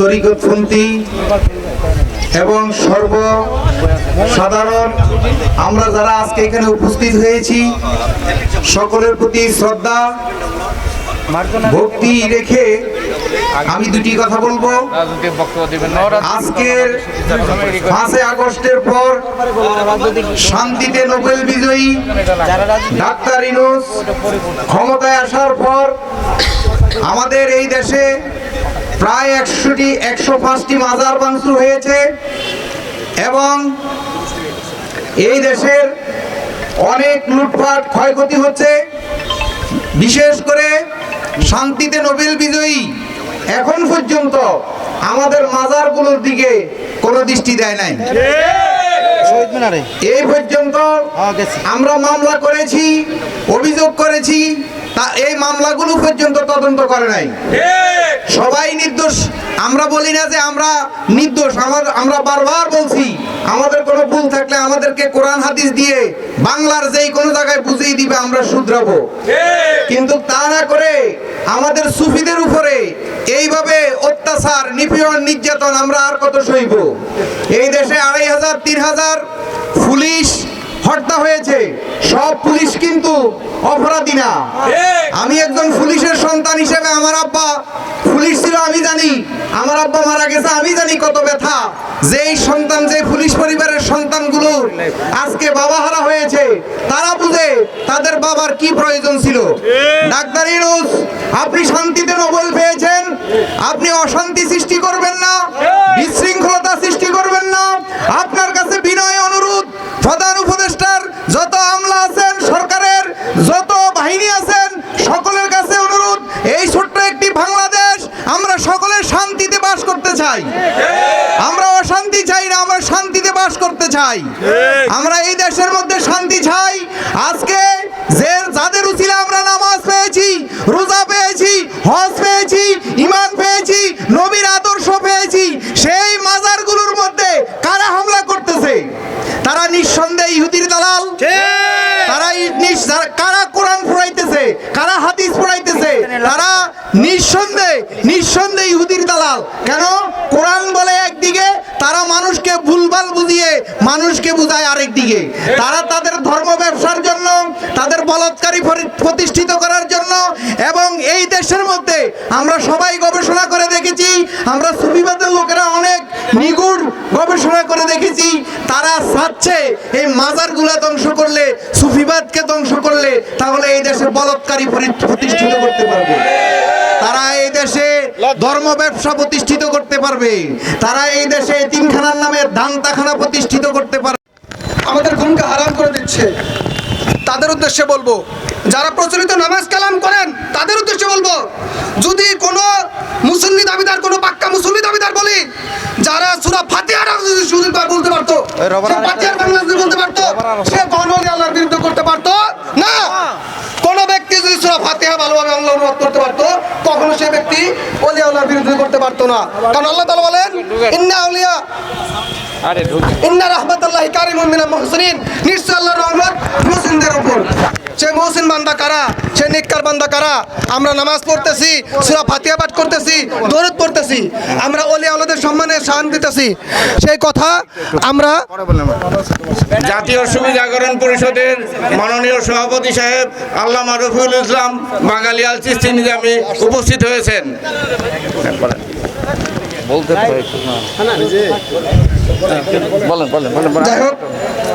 তরিকতপন্থী এবং সর্ব সাধারণ আমরা যারা আজকে এখানে উপস্থিত হয়েছি, সকলের প্রতি শ্রদ্ধা, ভক্তি রেখে আমি দুটি কথা বলব। আজকের পাঁচই আগস্টের পর শান্তিতে নোবেল বিজয়ী ডাক্তার ইনুস ক্ষমতায় আসার পর আমাদের এই দেশে প্রায় একশোটি একশো পাঁচটি মাজার ভাঙচুর হয়েছে এবং এই দেশের অনেক লুটপাট ক্ষয়ক্ষতি হচ্ছে। বিশেষ করে শান্তিতে নোবেল বিজয়ী এখন পর্যন্ত আমাদের মাজারগুলোর দিকে কোনো দৃষ্টি দেয় নাই। এই পর্যন্ত আমরা মামলা করেছি অভিযোগ করেছি তা এই মামলাগুলো পর্যন্ত তদন্ত করে নাই। সবাই নির্দোষ। আমরা বলি না যে আমরা নির্দোষ আমার আমরা বারবার বলছি আমাদের কোনো ভুল থাকলে আমাদেরকে কোরআন হাদিস দিয়ে বাংলার যেই কোনো জায়গায় বুঝিয়ে দিবে আমরা শুধরাবো। কিন্তু তা না করে আমাদের সুফিদের উপরে এইভাবে অত্যাচার নিপীড়ন নির্যাতন আমরা আর কত সইব? এই দেশে আড়াই হাজার তিন হাজার পুলিশ হত্যা হয়েছে। সব পুলিশ কিন্তু অপরাধী না। আমি একজন পুলিশের সন্তান হিসেবে আমার আব্বা পুলিশ ছিল আমি জানি। আমার আব্বা মারা গেছে আমি জানি কত ব্যথা। যেই সন্তান যে পুলিশ পরিবারের সন্তানগুলো আজকে বাবা হারা হয়েছে তারা বুঝে তাদের বাবার কি প্রয়োজন ছিল। ডাক্তার ইনুস আপনি শান্তিতে নোবেল পেয়েছেন আপনি অশান্তি সৃষ্টি করবেন না। চাই। আমরা অশান্তি চাই না আমরা শান্তিতে বাস করতে চাই। আমরা এই দেশের মধ্যে শান্তি চাই। আজকে যে যাদের উচিলে আমরা নামাজ পেয়েছি রোজা পেয়েছি হজ পেয়েছি ইমান পেয়েছি নবীর আদর্শ পেয়েছি সেই মাজারগুলোর মধ্যে কারা হামলা করতেছে? তারা নিঃসন্দেহে ইহুদির দালাল। তারা কারা কোরআন পড়াইতেছে কারা হাদিস পড়াইতেছে তারা নিঃসন্দেহে নিঃসন্দেহে ইহুদির দালাল। কেন কোরআন বলে একদিকে তারা মানুষকে বুঝিয়ে মানুষকে বুঝায় আরেক দিকে তারা তাদের ধর্ম ব্যবসার জন্য, তাদের বলৎকারী প্রতিষ্ঠিত করার জন্য এবং এই দেশের মধ্যে আমরা সবাই গবেষণা করে দেখেছি, আমরা সুফিবাদের লোকেরা অনেক নিগুড় গবেষণা করে দেখেছি, তারা চাচ্ছে এই মাজারগুলা ধ্বংস করলে, সুফিবাদকে ধ্বংস করলে তাহলে এই দেশে বলৎকারী পরি- প্রতিষ্ঠিত করতে পারবে। ধর্ম ব্যবসা প্রতিষ্ঠিত করতে পারবে। তারা এই দেশে তিনখানার নামে দান্তাখানা প্রতিষ্ঠিত করতে পারবে। আমাদের ঘুমকে হারাম করে দিচ্ছে। তাদের উদ্দেশ্যে বলব যারা প্রচলিত নামাজ কালাম করেন তাদের উদ্দেশ্যে বলব যদি কোনো মুসল্লি দাবিদার কোনো পাক্কা মুসল্লি দাবিদার বলি যারা সুরা ফাতিহারা যদি সুযোগ বলতে পারতো সে ফাতিহার বাংলা যদি বলতে পারতো সে কখনো আল্লাহর বিরুদ্ধে করতে পারতো না কোন ব্যক্তি যদি সুরা ফাতিহা ভালোভাবে আল্লাহ অনুবাদ করতে পারতো কখনো সে ব্যক্তি ওলিয়া আল্লাহর বিরুদ্ধে করতে পারতো না। কারণ আল্লাহ তালা বলেন ইন্না আউলিয়া ইন্না রাহমাতাল্লাহি কারিমুন মিনাল মুহসিনিন। নিশ্চয় আল্লাহর রহমত মুহসিনদের উপর। সে মুহসিন বান্দা কারা? সে নেককার বান্দা কারা? আমরা নামাজ পড়তেছি সূরা ফাতিহা পাঠ করতেছি দরুদ পড়তেছি। আমরা ওলি আওলাদের সম্মানে শান দিতেছি। সেই কথা আমরা জাতীয় সুবি জাগরণ পরিষদের মাননীয় সভাপতি সাহেব আল্লামা রফিউল ইসলাম বাঙালি আল চিস্তি নিজামী উপস্থিত হয়েছেন। That's বলতে। বলেন বলেন বলেন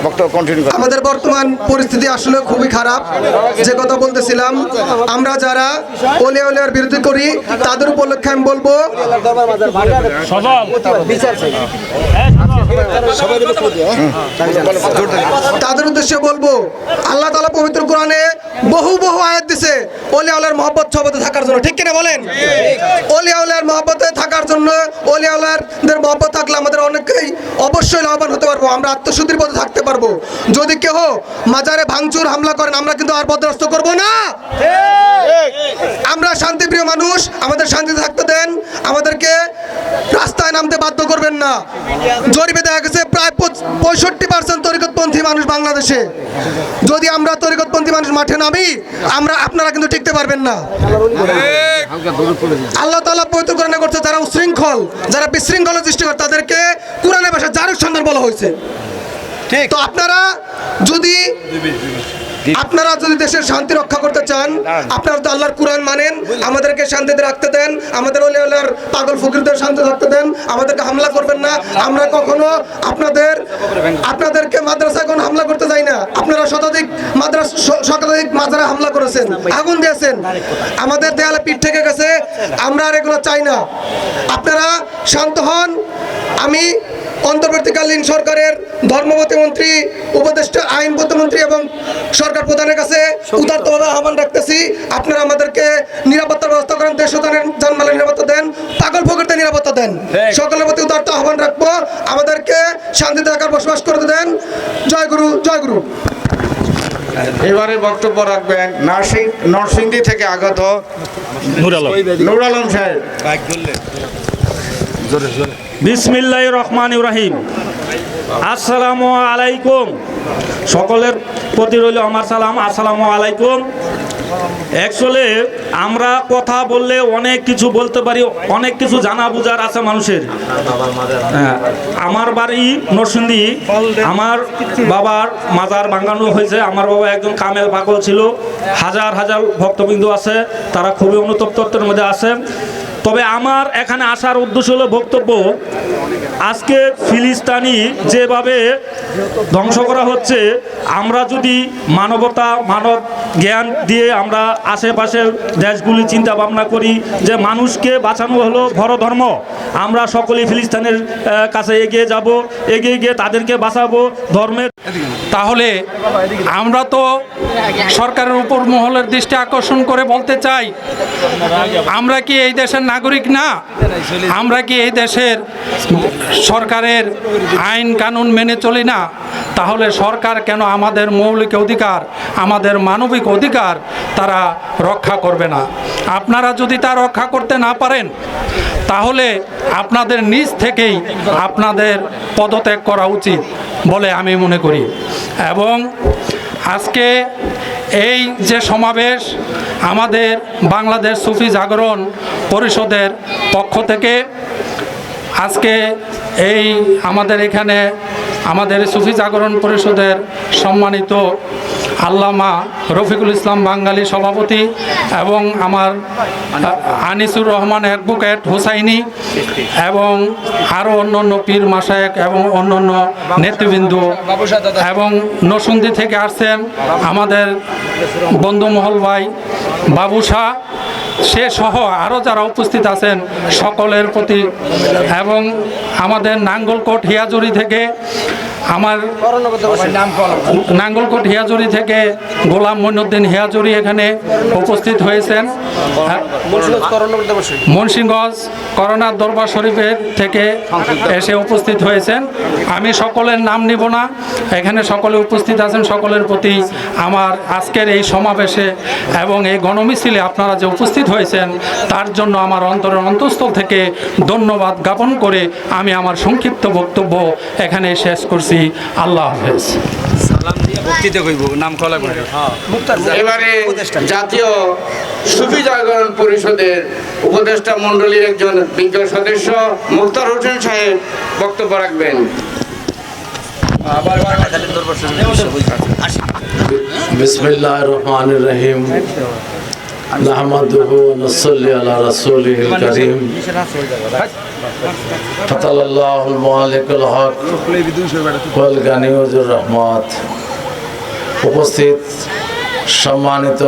বক্তব্য কন্টিনিউ আমাদের বর্তমান পরিস্থিতি আসলে খুবই খারাপ। যে কথা বলতেছিলাম আমরা যারা ওলে ওলিয়ার বিরোধী করি তাদের উপলক্ষে আমি বলব তাদের উদ্দেশ্যে বলব আল্লাহ তালা পবিত্র কোরআনে বহু বহু আয়াত দিছে ওলি আল্লাহর মহব্বত থাকার জন্য। ঠিক কিনা বলেন? ওলি আল্লাহর মহব্বতে থাকার জন্য ওলি আল্লাহদের মহব্বত থাকলে আমাদের অনেকেই অবশ্যই লাভবান হতে পারব, আমরা আত্মশুদ্ধির পথে থাকতে পারব। যদি কেহ মাজারে ভাঙচুর, হামলা করেন, আমরা কিন্তু আর বরদাস্ত করব না। আমরা শান্তিপ্রিয় মানুষ, আমাদের শান্তিতে থাকতে দেন, আমাদেরকে রাস্তায় নামতে বাধ্য করবেন না। জরিপে দেখা গেছে প্রায় পঁয়ষট্টি পার্সেন্ট তরিকতপন্থী মানুষ বাংলাদেশে। যদি আমরা তরিকতপন্থী মানুষ মাঠে নামি আমরা আপনারা কিন্তু টিকতে পারবেন না। আল্লাহ তালা পবিত্র কোরআনে করছে যারা উশৃঙ্খল যারা বিশৃঙ্খলা সৃষ্টি করে তাদেরকে কোরআনে ভাষায় জারুক সন্ধান বলা হয়েছে। ঠিক। তো আপনারা যদি আপনারা যদি দেশের শান্তি রক্ষা করতে চান আপনারা তো আল্লাহর কোরআন মানেন আমাদেরকে শান্তিতে রাখতে দেন আমাদের ওলে আল্লাহর পাগল ফকিরদের শান্তি রাখতে দেন আমাদেরকে হামলা করবেন না। আমরা কখনো আপনাদের আপনাদেরকে মাদ্রাসা কোনো হামলা করতে যাই না। আপনারা শতাধিক মাদ্রাসায় হামলা করেছেন আগুন দিয়েছেন। আমাদের দেয়ালে পিঠ থেকে গেছে আমরা আর এগুলো চাই না। আপনারা শান্ত হন। আমি অন্তর্বর্তীকালীন সরকারের ধর্মপতি মন্ত্রী উপদেষ্টা আইন প্রতিমন্ত্রী এবং সরকার প্রধানের কাছে উদারতভাবে আহ্বান রাখতেছি আপনারা আমাদেরকে নিরাপত্তার ব্যবস্থা করেন দেশ জানমালের নিরাপত্তা দেন পাগল ফকরদের নিরাপত্তা দেন। সকলের প্রতি উদারত আহ্বান রাখব। আমাদেরকে শান্তিতে থাকার বসবাস করতে দেন। জয় গুরু জয় গুরু। এবারে বক্তব্য রাখবেন নার্সিং নরসিংদী থেকে আগত নুর আলম। সাহেব। বিসমিল্লাহ রহমান ইব্রাহিম আসসালামু আলাইকুম। সকলের প্রতি রইল আমার সালাম। আসসালামু আলাইকুম। অ্যাকচুয়ালি আমরা কথা বললে অনেক কিছু বলতে পারি অনেক কিছু জানা বুঝার আছে মানুষের। হ্যাঁ, আমার বাড়ি নরসিংদী আমার বাবার মাজার ভাঙানো হয়েছে আমার বাবা একজন কামেল পাগল ছিল হাজার হাজার ভক্তবিন্দু আছে তারা খুবই অনুতপ্তত্বের মধ্যে আছে। তবে আমার এখানে আসার উদ্দেশ্য হলো বক্তব্য, আজকে ফিলিস্তানি যেভাবে ধ্বংস করা হচ্ছে, আমরা যদি মানবতা, মানব জ্ঞান দিয়ে আমরা আশেপাশের দেশগুলি চিন্তা ভাবনা করি যে মানুষকে বাঁচানো হলো বড় ধর্ম, আমরা সকলেই ফিলিস্তানের কাছে এগিয়ে যাব, এগিয়ে গিয়ে তাদেরকে বাঁচাবো ধর্মের। তাহলে আমরা তো সরকারের উপর মহলের দৃষ্টি আকর্ষণ করে বলতে চাই, আমরা কি এই দেশের নাগরিক না? আমরা কি এই দেশের সরকারের আইন কানুন মেনে চলি না? তাহলে সরকার কেন আমাদের মৌলিক অধিকার, আমাদের মানবিক অধিকার তারা রক্ষা করবে না? আপনারা যদি তা রক্ষা করতে না পারেন, তাহলে আপনাদের নিজ থেকেই আপনাদের পদত্যাগ করা উচিত। বলে আমি মনে করি। এবং আজকে এই যে সমাবেশ আমাদের বাংলাদেশ সুফি জাগরণ পরিষদের পক্ষ থেকে, আজকে এই আমাদের এখানে আমাদের সুফি জাগরণ পরিষদের সম্মানিত আল্লামা রফিকুল ইসলাম বাঙালি সভাপতি এবং আমার আনিসুর রহমান অ্যাডভোকেট হুসাইনি এবং আরও অন্যান্য পীর মাসায়েক এবং অন্যান্য নেতৃবৃন্দ এবং নসুন্দি থেকে আসছেন আমাদের বন্ধুমহল ভাই বাবু শাহ। সে সহ আরও যারা উপস্থিত আছেন সকলের প্রতি এবং আমাদের নাঙ্গলকোট হিয়াজুরি থেকে আমার নাঙ্গলকোট হিয়াজুরি থেকে গোলাম মইনুদ্দিন হিয়াজুরি এখানে উপস্থিত হয়েছেন। মুন্সিগঞ্জ করোনার দরবার শরীফের থেকে এসে উপস্থিত হয়েছেন। আমি সকলের নাম নিব না। এখানে সকলে উপস্থিত আছেন, সকলের প্রতি আমার আজকের এই সমাবেশে এবং এই গণমিছিলে আপনারা যে উপস্থিত হয়েছেন, তার জন্য আমার অন্তরের অন্তঃস্থল থেকে ধন্যবাদ জ্ঞাপন করে আমি আমি আমার সংক্ষিপ্ত বক্তব্য এখানে শেষ করছি। আল্লাহ হাফেজ। এবারে জাতীয় সুফি পরিষদের উপদেষ্টা মন্ডলীর একজন বিজ্ঞ সদস্য মুক্তার হোসেন সাহেব বক্তব্য রাখবেন। বিসমিল্লাহ রহমান রহিম। نحمده ونصلي على رسوله الكريم فطل الله المالك الحق والغني ذو الرحمات উপস্থিত সম্মানিত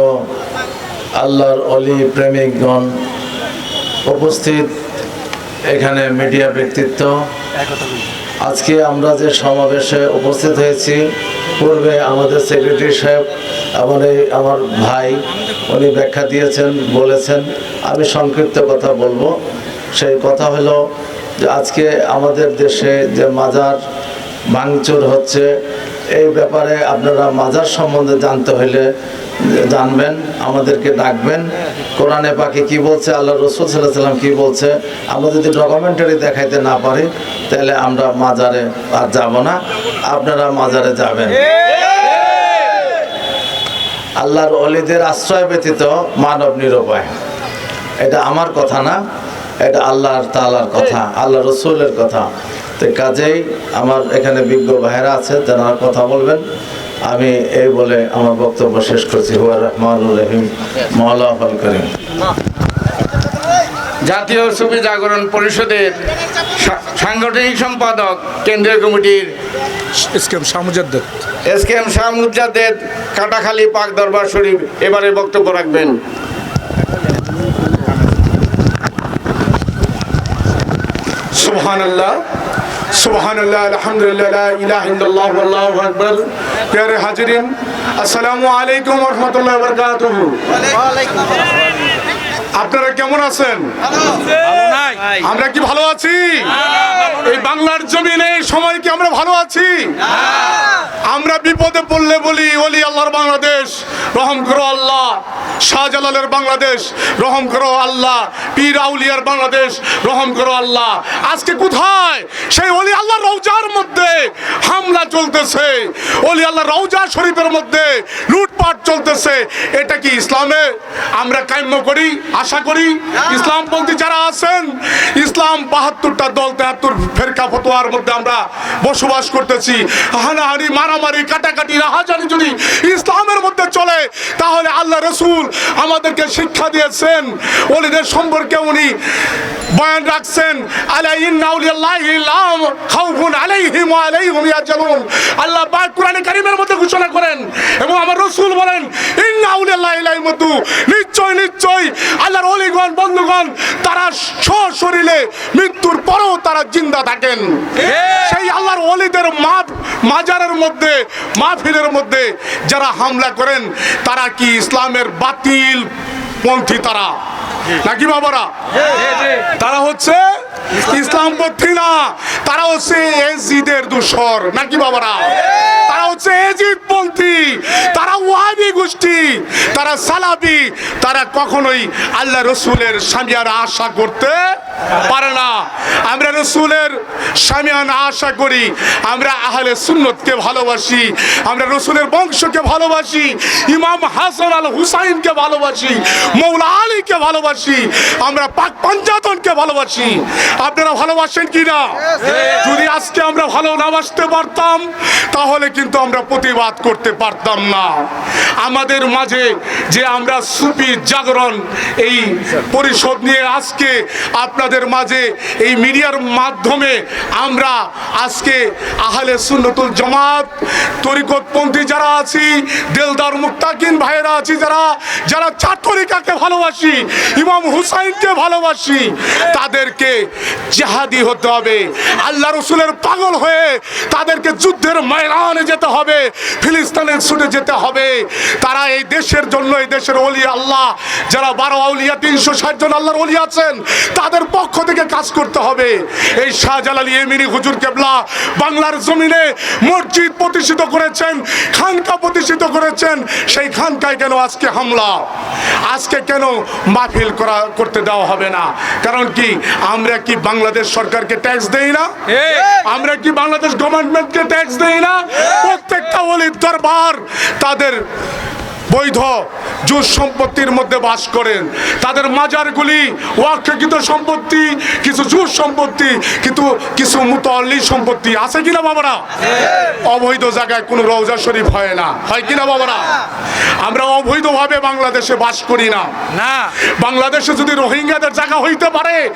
আল্লাহর অলি প্রেমিকগণ উপস্থিত এখানে মিডিয়া ব্যক্তিত্ব আজকে আমরা যে সমাবেশে উপস্থিত হয়েছি, পূর্বে আমাদের সেক্রেটারি সাহেব, আমার আমার ভাই, উনি ব্যাখ্যা দিয়েছেন, বলেছেন। আমি সংক্ষিপ্ত কথা বলব। সেই কথা হলো যে আজকে আমাদের দেশে যে মাজার ভাঙচুর হচ্ছে। এই ব্যাপারে আপনারা মাজার সম্বন্ধে জানতে হলে জানবেন, আমাদেরকে ডাকবেন। কোরআনে পাখি কি বলছে, আল্লাহ রসুল সাল্লাহ সাল্লাম কি বলছে? আমরা যদি ডকুমেন্টারি দেখাইতে না পারি, তাহলে আমরা মাজারে আর যাব না। আপনারা মাজারে যাবেন। আল্লাহর অলিদের আশ্রয় ব্যতীত মানব নিরুপায়। এটা আমার কথা না, এটা আল্লাহর তালার কথা আল্লাহ রসুলের কথা। তো কাজেই আমার এখানে বিজ্ঞ ভাইরা আছে যারা কথা বলবেন। আমি এই বলে আমার বক্তব্য শেষ করছি। হুয়া রহমানুর রহিম মৌলা ফল করিম। জাতীয় সুবি জাগরণ পরিষদের সা- সাংগঠনিক সম্পাদক কেন্দ্রীয় কমিটির SKM Shamujaddid S K M Shahmujaddid Katakhali Pak Darbar Sharif এবারে বক্তব্য রাখবেন। সুবহান আল্লাহ আলহামদুলিল্লাহ লা ইলাহা ইল্লাল্লাহ আল্লাহু আকবার। প্রিয় হাজিরিন আসসালামু আলাইকুম ওয়া রাহমাতুল্লাহি ওয়া বারাকাতুহু। আপনারা কেমন আছেন? আমরা কি ভালো আছি? এই বাংলার জমিনে সময় কি আমরা ভালো আছি? আমরা বিপদে পড়লে বলি ওলি আল্লাহর বাংলাদেশ রহম করো আল্লাহ। শাহজালালের বাংলাদেশ রহম করো আল্লাহ। পীর আউলিয়ার বাংলাদেশ রহম করো আল্লাহ। আজকে কোথায়? সেই ওলি আল্লাহ রৌজার মধ্যে হামলা চলতেছে। ওলি আল্লাহ রৌজা শরীফের মধ্যে লুটপাট চলতেছে। এটা কি ইসলামে আমরা কাম্য করি আশা করি? ইসলাম ইসলামপন্থী যারা আছেন ইসলাম বাহাত্তরটা দল তেহাত্তর ফেরকা ফতোয়ার মধ্যে আমরা বসবাস করতেছি। হানাহানি, মারামারি, কাটাকাটি, রাহাজানি যদি ইসলামের মধ্যে চলে, তাহলে আল্লাহ রসুল আমাদেরকে শিক্ষা দিয়েছেন। ওলিদের সম্পর্কে উনি বয়ান রাখছেন আল্লাহ পাক কোরআনে কারীমের মধ্যে ঘোষণা করেন এবং আমার রাসূল বলেন নিশ্চয় নিশ্চয়, আল্লাহর ওলিগণ বন্ধুগণ, তারা সশরীরে মৃত্যুর পরেও তারা জিন্দা থাকেন। সেই আল্লাহর ওলিদের মাপ মাজারের মধ্যে মাহফিলের মধ্যে যারা হামলা করেন তারা কি ইসলামের বাতিল পন্থী তারা? নাকি বাবারা? তারা হচ্ছে ইসলামপন্থী না তারা হচ্ছে এজিদের দূষর। নাকি বাবারা? তারা হচ্ছে এজিদ পন্থী তারা ওয়াহাবি গোষ্ঠী তারা সালাবি তারা কখনোই আল্লাহ রসুলের সামিয়ার আশা করতে পারে না। আমরা রসুলের সামিয়ান আশা করি আমরা আহলে সুন্নতকে ভালোবাসি আমরা রসুলের বংশকে ভালোবাসি ইমাম হাসান আল হুসাইনকে ভালোবাসি মৌলা আলীকে ভালোবাসি আমরা পাক পঞ্জাতনকে ভালোবাসি। আপনারা ভালোবাসেন কি না যদি আজকে আমরা ভালো না বাসতে পারতাম তাহলে কিন্তু আমরা প্রতিবাদ করতে পারতাম না। আমাদের মাঝে যে আমরা সুফি জাগরণ এই পরিষদ নিয়ে আজকে আপনাদের মাঝে এই মিডিয়ার মাধ্যমে আমরা আজকে আহলে সুন্নতুল জামাত, তরিকতপন্থী যারা আছি, দেলদার মুক্তাকিন ভাইয়েরা আছি যারা যারা চার তরিকাকে ভালোবাসি, ইমাম হুসাইনকে ভালোবাসি, তাদেরকে জেহাদি হতে হবে। আল্লাহ রসুলের পাগল হয়ে তাদেরকে যুদ্ধের ময়দানে যেতে হবে, ফিলিস্তানের ছুটে যেতে হবে। তারা এই দেশের জন্য, এই দেশের অলি আল্লাহ, যারা বারো আউলিয়া, তিনশো ষাট জন আল্লাহর অলি আছেন, তাদের পক্ষ থেকে কাজ করতে হবে। এই শাহজালাল এমিনি হুজুর কেবলা বাংলার জমিনে মসজিদ প্রতিষ্ঠিত করেছেন, খানকা প্রতিষ্ঠিত করেছেন সেই খানকায় কেন আজকে হামলা? আজকে কেন মাহফিল করা করতে দেওয়া হবে না? কারণ কি আমরা কি বাংলাদেশ সরকারকে ট্যাক্স দেই না? আমরা কি বাংলাদেশ গভর্নমেন্টকে ট্যাক্স দেই না? প্রত্যেকটা অলির দরবার তাদের বৈধ জুজ সম্পত্তির মধ্যে বাস করেন। তাদের মাজারগুলি ওয়াকৃত সম্পত্তি কিছু জুজ সম্পত্তি কিন্তু কিছু মুতল্লি সম্পত্তি। আছে কিনা বাবারা? অবৈধ জায়গায় কোনো রওজা শরীফ হয় না। হয় কিনা বাবারা? আমরা অবৈধভাবে বাংলাদেশে বাস করি না। না। বাংলাদেশে যদি রোহিঙ্গাদের জায়গা হইতে পারে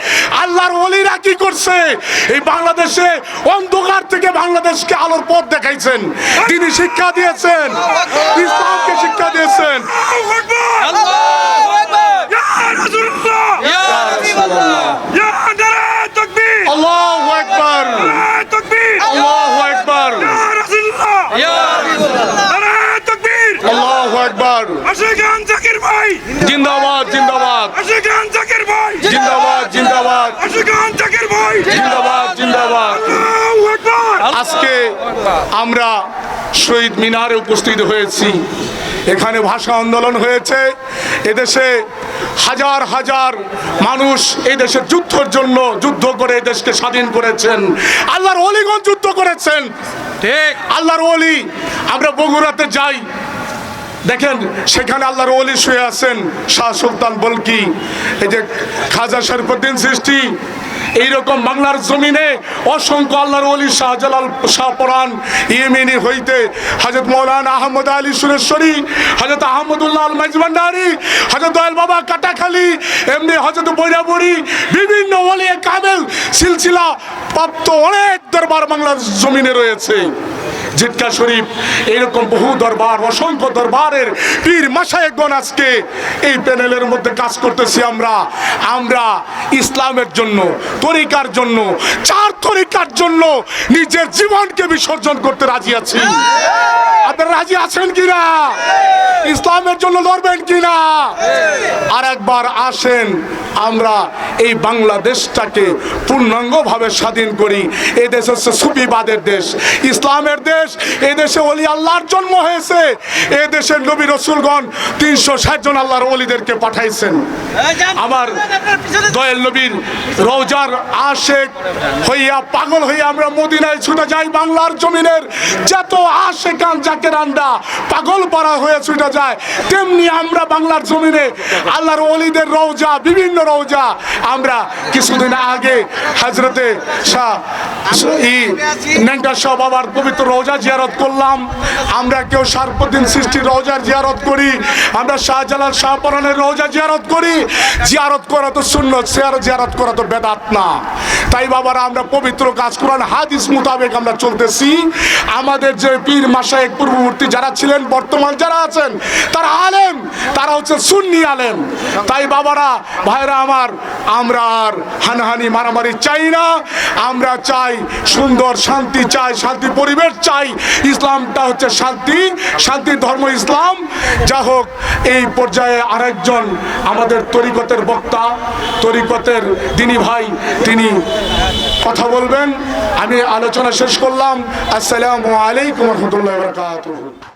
আল্লাহর ওলিরা কি করছে? এই বাংলাদেশে অন্ধকার থেকে বাংলাদেশকে আলোর পথ দেখাইছেন। তিনি শিক্ষা দিয়েছেন। ইসলামকে শিক্ষা দিয়েছেন জিন্দাবাদ জিন্দাবাদ। জিন্দাবাদ জিন্দাবাদ। জিন্দাবাদ আমরা শহীদ মিনারে উপস্থিত হয়েছি। এখানে ভাষা আন্দোলন হয়েছে। এদেশে হাজার হাজার মানুষ এই দেশের যুদ্ধের জন্য যুদ্ধ করে দেশকে স্বাধীন করেছেন। আল্লাহর অলিগণ যুদ্ধ করেছেন। ঠিক। আল্লাহর অলি। আমরা বগুড়াতে যাই। দেখেন সেখানে আল্লাহর অলি শুয়ে আছেন শাহ সুলতান বলকি। এই যে খাজা শরফুদ্দিন সৃষ্টি এইরকম বাংলার জমিনে অসংখ্য আল্লাহর অলি শাহজালাল শাহপরান ইয়েমেনি হইতে হাজরত মৌলানা আহমদ আলী সুরেশ্বরী হাজরত আহমদুল্লাহ আল মাইজমান্ডারি হাজরত দয়াল বাবা কাটাখালী, এমনি হজরত বৈরাবুড়ি বিভিন্ন ওলি কামেল সিলসিলা প্রাপ্ত অনেক দরবার বাংলার জমিনে রয়েছে। জিটকা শরীফ, এরকম বহু দরবার, অসংখ্য দরবারের পীর মাসায়েকগণ আজকে এই প্যানেলের মধ্যে কাজ করতেছি আমরা। আমরা ইসলামের জন্য, তরিকার জন্য, চার তরিকার জন্য নিজের জীবনকে বিসর্জন করতে রাজি আছি। আপনারা রাজি আছেন কিনা? ইসলামের জন্য লড়বেন কিনা? আর একবার আসেন, আমরা এই বাংলাদেশটাকে পূর্ণাঙ্গভাবে স্বাধীন করি। এই দেশ হচ্ছে সুফিবাদের দেশ। ইসলামের দেশ এই দেশে অলি আল্লাহর জন্ম হয়েছে। এই দেশের নবী রসুলগণ তিনশো ষাট জন আল্লাহর অলিদেরকে পাঠাইছেন। আমার দয়াল নবীর রওজার আশেক হইয়া পাগল হইয়া আমরা মদিনায় ছুটে যাই, বাংলার জমিনের যত আশেকান জাকের আন্ডা পাগল পাড়া হয়ে ছুটে যায়, তেমনি আমরা বাংলার জমিনে আল্লাহর অলিদের রওজা বিভিন্ন রওজা আমরা কিছুদিন আগে হাজরতে শাহ ই নেংটা শাহ বাবার পবিত্র রওজা জিয়ারত করলাম। আমরা কেউ সার্বদিন সৃষ্টির রোজার জিয়ারত করি, আমরা শাহজালাল শাহপরানের রওজা জিয়ারত করি। জিয়ারত করা তো শূন্য শেয়ার জিয়ারত করা তো বেদাত না। তাই বাবারা, আমরা পবিত্র কাজ কোরআন, হাদিস মোতাবেক আমরা চলতেছি। আমাদের যে পীর মাসায়েক পূর্ববর্তী যারা ছিলেন, বর্তমান যারা আছেন, তারা আলেম, তারা হচ্ছে সুন্নি আলেম। তাই বাবারা, ভাইরা আমার, আমরা আর হানাহানি মারামারি চাই না। আমরা চাই সুন্দর শান্তি, চাই শান্তি পরিবেশ, চাই ইসলামটা হচ্ছে শান্তি শান্তি, ধর্ম, ইসলাম। যা হোক, এই পর্যায়ে আরেকজন আমাদের তরিকতের বক্তা, তরিকতের দিনী ভাই, তিনি কথা বলবেন। আমি আলোচনা শেষ করলাম। আসসালামু আলাইকুম রহমতুল্লাহ বরকাতুহ।